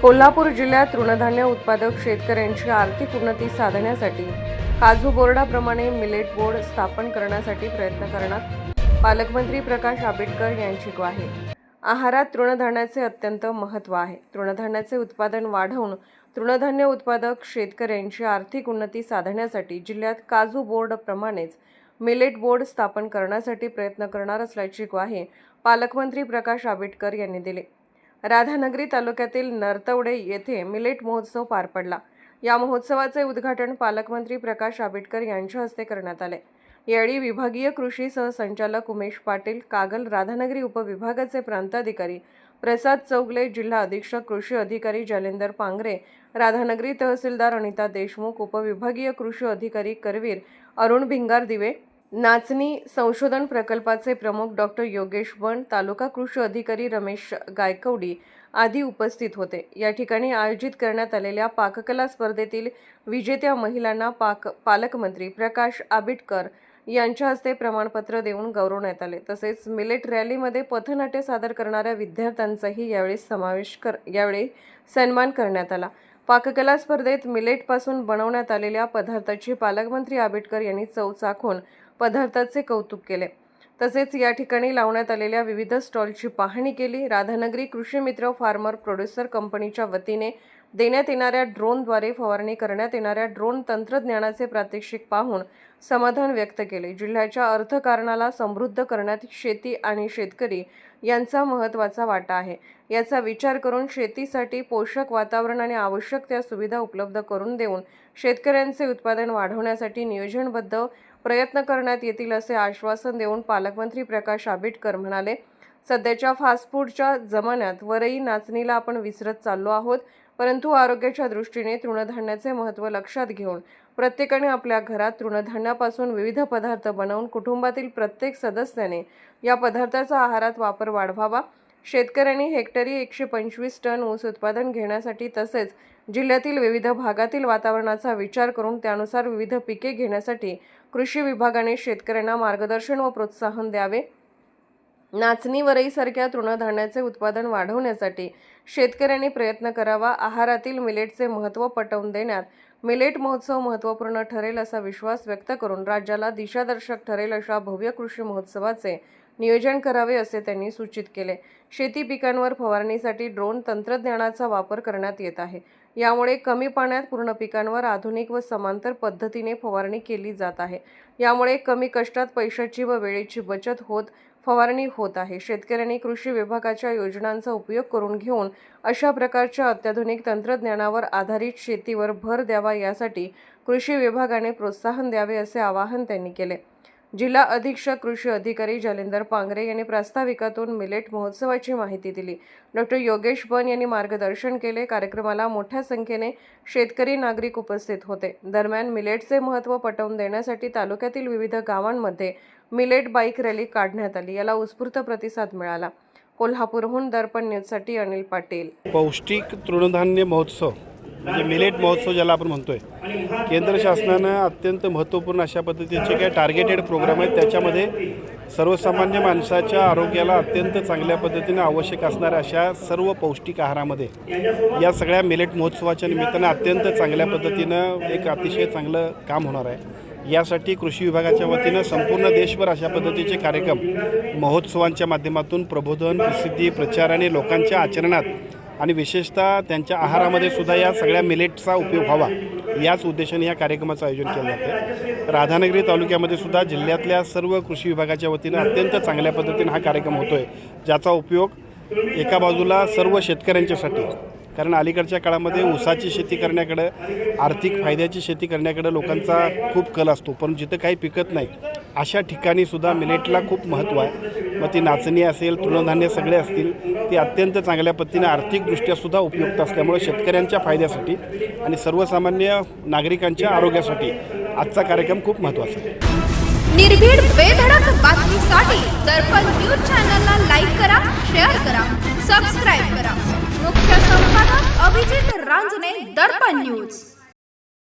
कोल्हापूर जिल्ह्यात तृणधान्य उत्पादक शेतकऱ्यांची आर्थिक उन्नती साधण्यासाठी काजू बोर्डाप्रमाणे मिलेट बोर्ड स्थापन करण्यासाठी प्रयत्न करणार पालकमंत्री प्रकाश आंबेडकर यांची ग्वाही. आहारात तृणधान्याचे अत्यंत महत्त्व आहे. तृणधान्याचे उत्पादन वाढवून तृणधान्य उत्पादक शेतकऱ्यांची आर्थिक उन्नती साधण्यासाठी जिल्ह्यात काजू बोर्डप्रमाणेच मिलेट बोर्ड स्थापन करण्यासाठी प्रयत्न करणार असल्याची ग्वाही पालकमंत्री प्रकाश आंबेडकर यांनी दिली. राधानगरी तालुक्यातील नरतवडे येथे मिलेट महोत्सव पार पडला. या महोत्सवाचे उद्घाटन पालकमंत्री प्रकाश आंबेडकर यांच्या हस्ते करण्यात आले. यावेळी विभागीय कृषी सहसंचालक उमेश पाटील कागल राधानगरी उपविभागाचे प्रांताधिकारी प्रसाद चौगले जिल्हा अधीक्षक कृषी अधिकारी जालेंदर पांगरे राधानगरी तहसीलदार अनिता देशमुख उपविभागीय कृषी अधिकारी करवीर अरुण भिंगार दिवे नाचणी संशोधन प्रकल्पाचे प्रमुख डॉक्टर योगेश बन तालुका कृषी अधिकारी रमेश गायकवडी आदी उपस्थित होते. या ठिकाणी आयोजित करण्यात आलेल्या पाककला स्पर्धेतील विजेत्या महिलांना पाक पालकमंत्री प्रकाश आबिटकर यांच्या हस्ते प्रमाणपत्र देऊन गौरवण्यात आले. तसेच मिलेट रॅलीमध्ये पथनाट्य सादर करणाऱ्या विद्यार्थ्यांचाही यावेळी समावेश कर यावेळी सन्मान करण्यात आला. पाककला स्पर्धेत मिलेटपासून बनवण्यात आलेल्या पदार्थाची पालकमंत्री आंबेडकर यांनी चव चाखून पदार्थाचे कौतुक केले. तसेच या ठिकाणी लावण्यात आलेल्या विविध स्टॉलची पाहणी केली. राधानगरी कृषी मित्र फार्मर प्रोड्युसर कंपनीच्या वतीने देण्यात येणाऱ्या ड्रोनद्वारे फवारणी करण्यात येणाऱ्या ड्रोन तंत्रज्ञानाचे प्रात्यक्षिक पाहून समाधान व्यक्त केले. जिल्ह्याच्या अर्थकारणाला समृद्ध करण्यात शेती आणि शेतकरी यांचा महत्त्वाचा वाटा आहे. याचा विचार करून शेतीसाठी पोषक वातावरण आणि आवश्यक त्या सुविधा उपलब्ध करून देऊन शेतकऱ्यांचे उत्पादन वाढवण्यासाठी नियोजनबद्ध प्रयत्न करण्यात येतील असे आश्वासन देऊन पालकमंत्री प्रकाश आंबेडकर म्हणाले सध्याच्या फास्ट फूडच्या जमान्यात वरई नाचणीला आपण विसरत चाललो आहोत परंतु आरोग्याच्या दृष्टीने तृणधान्याचे महत्त्व लक्षात घेऊन प्रत्येकाने आपल्या घरात तृणधान्यापासून विविध पदार्थ बनवून कुटुंबातील प्रत्येक सदस्याने या पदार्थाचा आहारात वापर वाढवावा. शेतकऱ्यांनी हेक्टरी एकशे पंचवीस टन ऊस उत्पादन घेण्यासाठी तसेच जिल्ह्यातील विविध भागातील वातावरणाचा विचार करून त्यानुसार विविध पिके घेण्यासाठी कृषी विभागाने शेतकऱ्यांना मार्गदर्शन व प्रोत्साहन द्यावे. नाचणी वरईसारख्या तृणधान्याचे उत्पादन वाढवण्यासाठी शेतकऱ्यांनी प्रयत्न करावा. आहारातील मिलेटचे महत्त्व पटवून देण्यात मिलेट महोत्सव महत्त्वपूर्ण ठरेल असा विश्वास व्यक्त करून राज्याला दिशादर्शक ठरेल अशा भव्य कृषी महोत्सवाचे नियोजन करावे असे त्यांनी सूचित केले. शेती पिकांवर फवारणीसाठी ड्रोन तंत्रज्ञानाचा वापर करण्यात येत आहे. यामुळे कमी पाण्यात पूर्ण पिकांवर आधुनिक व समांतर पद्धतीने फवारणी केली जात आहे. यामुळे कमी कष्टात पैशाची व वेळेची बचत होत फवारणी होत आहे. शेतकऱ्यांनी कृषी विभागाच्या योजनांचा उपयोग करून घेऊन अशा प्रकारच्या अत्याधुनिक तंत्रज्ञानावर आधारित शेतीवर भर द्यावा यासाठी कृषी विभागाने प्रोत्साहन द्यावे असे आवाहन त्यांनी केले. जिल्हा अधीक्षक कृषी अधिकारी जालिंदर पांगरे यांनी प्रास्ताविकातून मिलेट महोत्सवाची माहिती दिली. डॉक्टर योगेश बन यांनी मार्गदर्शन केले. कार्यक्रमाला मोठ्या संख्येने शेतकरी नागरिक उपस्थित होते. दरम्यान मिलेटचे महत्त्व पटवून देण्यासाठी तालुक्यातील विविध गावांमध्ये मिलेट बाईक रॅली काढण्यात आली. याला उत्स्फूर्त प्रतिसाद मिळाला. कोल्हापूरहून दर्पण न्यूजसाठी अनिल पाटील. पौष्टिक तृणधान्य महोत्सव. म्हणजे मिलेट महोत्सव ज्याला आपण म्हणतोय केंद्र शासनानं अत्यंत महत्त्वपूर्ण अशा पद्धतीचे काही टार्गेटेड प्रोग्राम आहेत. त्याच्यामध्ये सर्वसामान्य माणसाच्या आरोग्याला अत्यंत चांगल्या पद्धतीने आवश्यक असणाऱ्या अशा सर्व पौष्टिक आहारामध्ये या सगळ्या मिलेट महोत्सवाच्या निमित्तानं अत्यंत चांगल्या पद्धतीनं एक अतिशय चांगलं काम होणार आहे. यासाठी कृषी विभागाच्या वतीनं संपूर्ण देशभर अशा पद्धतीचे कार्यक्रम महोत्सवांच्या माध्यमातून प्रबोधन प्रसिद्धी प्रचार आणि लोकांच्या आचरणात आणि विशेषतः त्यांच्या आहारामध्ये सुद्धा या सगळ्या मिलेटचा उपयोग व्हावा याच उद्देशाने या कार्यक्रमाचं आयोजन केलं जातं. राधानगरी तालुक्यामध्ये सुद्धा जिल्ह्यातल्या सर्व कृषी विभागाच्या वतीनं अत्यंत चांगल्या पद्धतीनं हा कार्यक्रम होतो आहे ज्याचा उपयोग एका बाजूला सर्व शेतकऱ्यांच्यासाठी कारण अलीकडच्या काळामध्ये ऊसाची शेती करण्याकडं आर्थिक फायद्याची शेती करण्याकडं लोकांचा खूप कल असतो पण जिथं काही पिकत नाही अशा ठिकाणी सुद्धा मिलेटला खूप महत्त्व आहे. मग ती नाचणी असेल तृणधान्य सगळे असतील ती अत्यंत चांगल्या पद्धतीने आर्थिकदृष्ट्या सुद्धा उपयुक्त असल्यामुळे शेतकऱ्यांच्या फायद्यासाठी आणि सर्वसामान्य नागरिकांच्या आरोग्यासाठी आजचा कार्यक्रम खूप महत्त्वाचा आहे. निर्भीड बेधडक